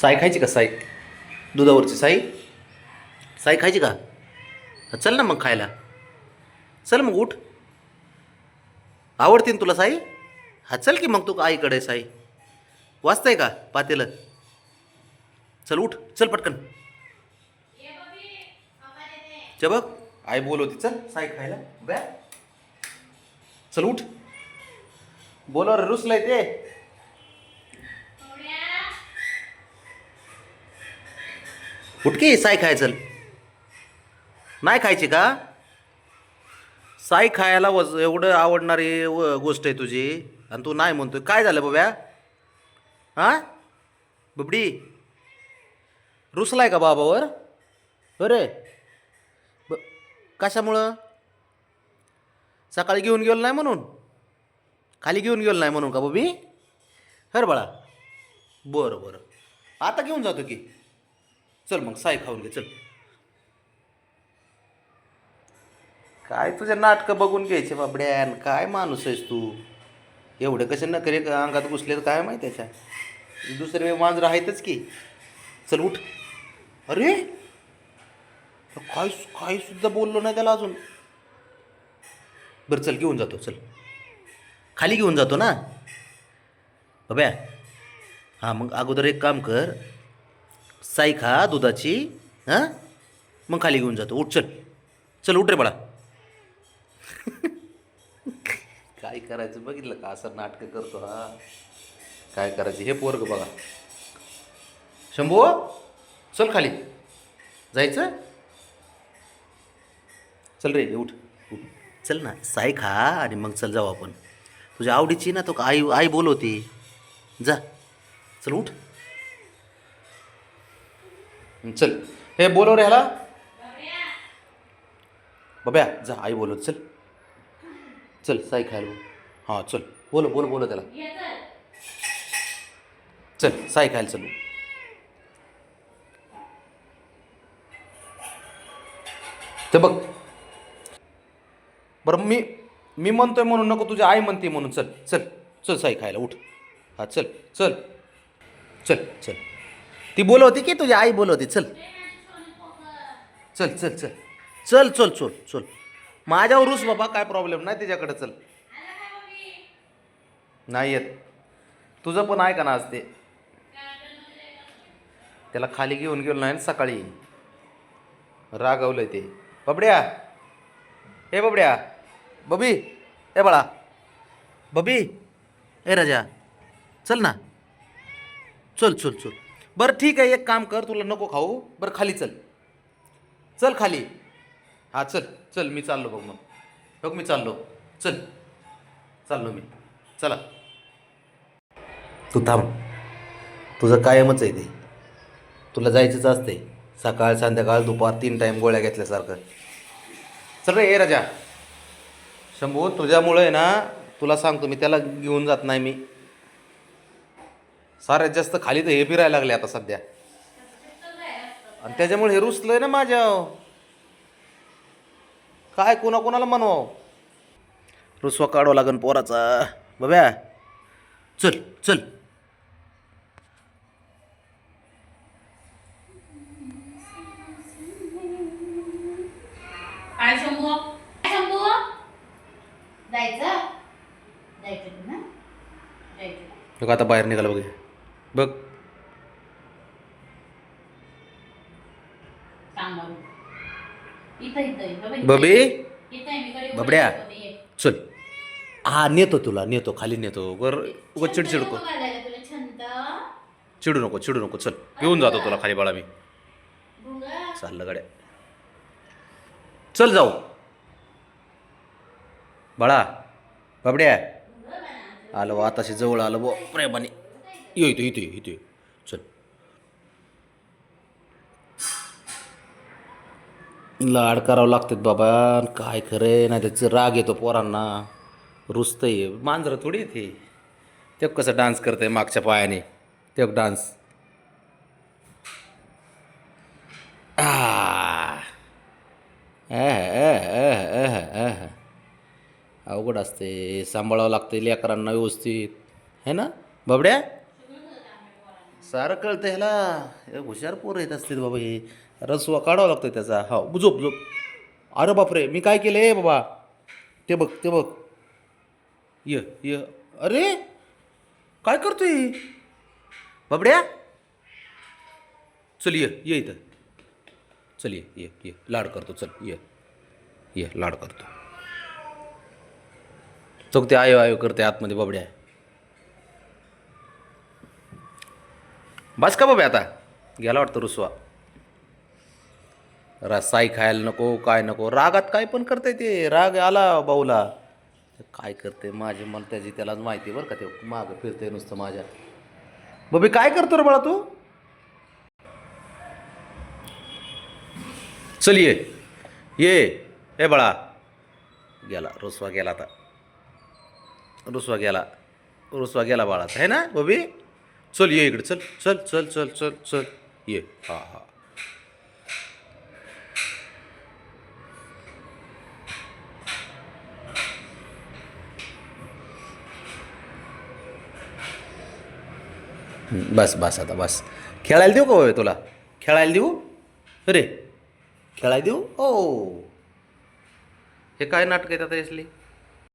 साई खायची का साई? दुधावरची साई? साई खायची का? चल ना मग खायला. चल मग उठ. आवडते ना तुला साई? हा चल की मग तू आईकडे साई. वाचताय का पातेलं? चल उठ चल पटकन. चे बघ आई बोलवती चल साई खायला. बॅ चल उठ. बोलव रे रुसलाय ते. उठ साय साई नाही खायची का? साई खायला वज एवढं आवडणारी व गोष्ट आहे तुझी. आणि तू नाही म्हणतोय. काय झालं बाब्या? हां? बुबडी? रुसलाय का बाबावर? अरे! ब कशामुळं? सकाळी घेऊन गेलो नाही म्हणून? खाली घेऊन गेलो नाही म्हणून का बबी? हर बाळा. बरं बरं. आता घेऊन जातो की. चल मग साई खाऊन घे चल. काय तुझे नाटकं बघून घ्यायचे बाबड्यान? काय माणूस आहेस तू? एवढे कसे न करे अंगात घुसले तर काय माहिती त्याच्या दुसरे मांजर आहेतच की. चल उठ. अरे! काय काही सुद्धा बोललो नाही त्याला अजून. बरं चल घेऊन जातो चल. खाली घेऊन जातो ना? बाब्या हां मग अगोदर एक काम कर. साई खा दुधाची हां? मग खाली घेऊन जातो. उठ चल. चल उठ रे बाळा. काय करायचं? बघितलं का? असं नाटकं करतो हा. काय करायचं? हे पोरग बघा. शंभू चल खाली. जायचं? चल रे उठ. उठ. चल ना. साई खा आणि मग चल जाऊ आपण. तुझ्या आवडीची ना तो का आई आई बोलवती. जा. चल उठ. चल. हे बोलव रे ह्याला. बब्या जा आई बोलवत चल. चल साई खायला बोल. हां चल. बोल बोल बोल त्याला. चल साई खायला चल. ते बघ. बरं मी मी म्हणतोय म्हणून नको तुझी आई म्हणते म्हणून. चल चल चल साई खायला उठ. हा चल चल. चल चल. ती बोलवती की तुझी आई बोलवती चल. चल चल चल. चल चल चल चल. माझ्यावर रुस बाबा काय प्रॉब्लेम नाही त्याच्याकडे चल. नाही येत. तुझं पण आहे का ना आज ते. त्याला खाली घेऊन गेलो नाही ना सकाळी. रागवलंय ते. बबड्या. ए बबड्या. बबी. ए बाळा. बबी. ए राजा. चल ना. चल चल चल. बरं ठीक आहे एक काम कर तुला नको खाऊ. बरं खाली चल. चल खाली. हां चल चल मी चाललो बघ मग. बघ मी चाललो. चल. चाललो मी. चला. तू थांब. तुझं कायमच आहे ते. तुला जायचंच असते सकाळ संध्याकाळ दुपार तीन टाईम गोळ्या घेतल्यासारखं. चल रे ए राजा. शंभू तुझ्यामुळे आहे ना तुला सांगतो मी त्याला घेऊन जात नाही मी. साऱ्यात जास्त खाली तर हे फिरायला लागले आता सध्या. आणि त्याच्यामुळे हे रुसलंय ना माझ्या काय कोणा कोणाला म्हणव? रुसवा काढावं लागन पोराचा. बब्या चल चल. काय शंभू? काय शंभू? जायचं? जायचं तू ना जायचं. बघ आता बाहेर निघाला बघ बघ. बबी. बबड्या. चल. हा नेतो तुला नेतो खाली नेतो. वर उगाच चिडचिड चिडू नको चिडू नको. चल घेऊन जातो तुला खाली बाळा मी. चाललं गाड्या चल जाऊ. बाळा बाबड्या. आलं आताशी जवळ आलं बो प्रेमाने यो इथे इथे इथे चल. लाड करावं लागतात बाबा. काय खरे नाही त्याचं राग येतो पोरांना. रुसतंय. मांजरं थोडी येते ते कसं डान्स करते मागच्या पायाने. ते डान्स अवघड असते सांभाळावं लागते लेकरांना व्यवस्थित. है ना बाबड्या? सारं कळतं ह्याला. हुशार पोरं येत असतील बाबा हे. रसवा काढावा लागतो त्याचा. हा झोप झोप. अरे बापरे मी काय केलं आहे बाबा? ते बघ ते बघ. ये ये. अरे काय करतोय? बाबड्या? चल ये ये इथं. चल ये ये ये. लाड करतो चल ये. ये लाड करतो. चौक ते आयो आयो करते आतमध्ये बाबड्या. बस का बाबा आता? गेला वाटतं रुसवा. रसाई खायला नको काय नको रागात काय पण करते ते राग आला बाऊला. काय करते माझे मला त्याची त्यालाच माहिती बरं का ते मागं फिरते नुसतं माझ्या. बबी काय करतो रे बाळा तू? चल ये. ये. ए बाळा. गेला रुसवा गेला आता. रुसवा गेला. रुसवा गेला बाळाचा आहे ना बबी? चल ये इकडे चल चल चल चल चल चल. ये हा हा. बस बस आता बस. खेळायला देऊ का तुला? खेळायला देऊ? अरे खेळायला देऊ? ओ. हे काय नाटक आहेत आता यसले?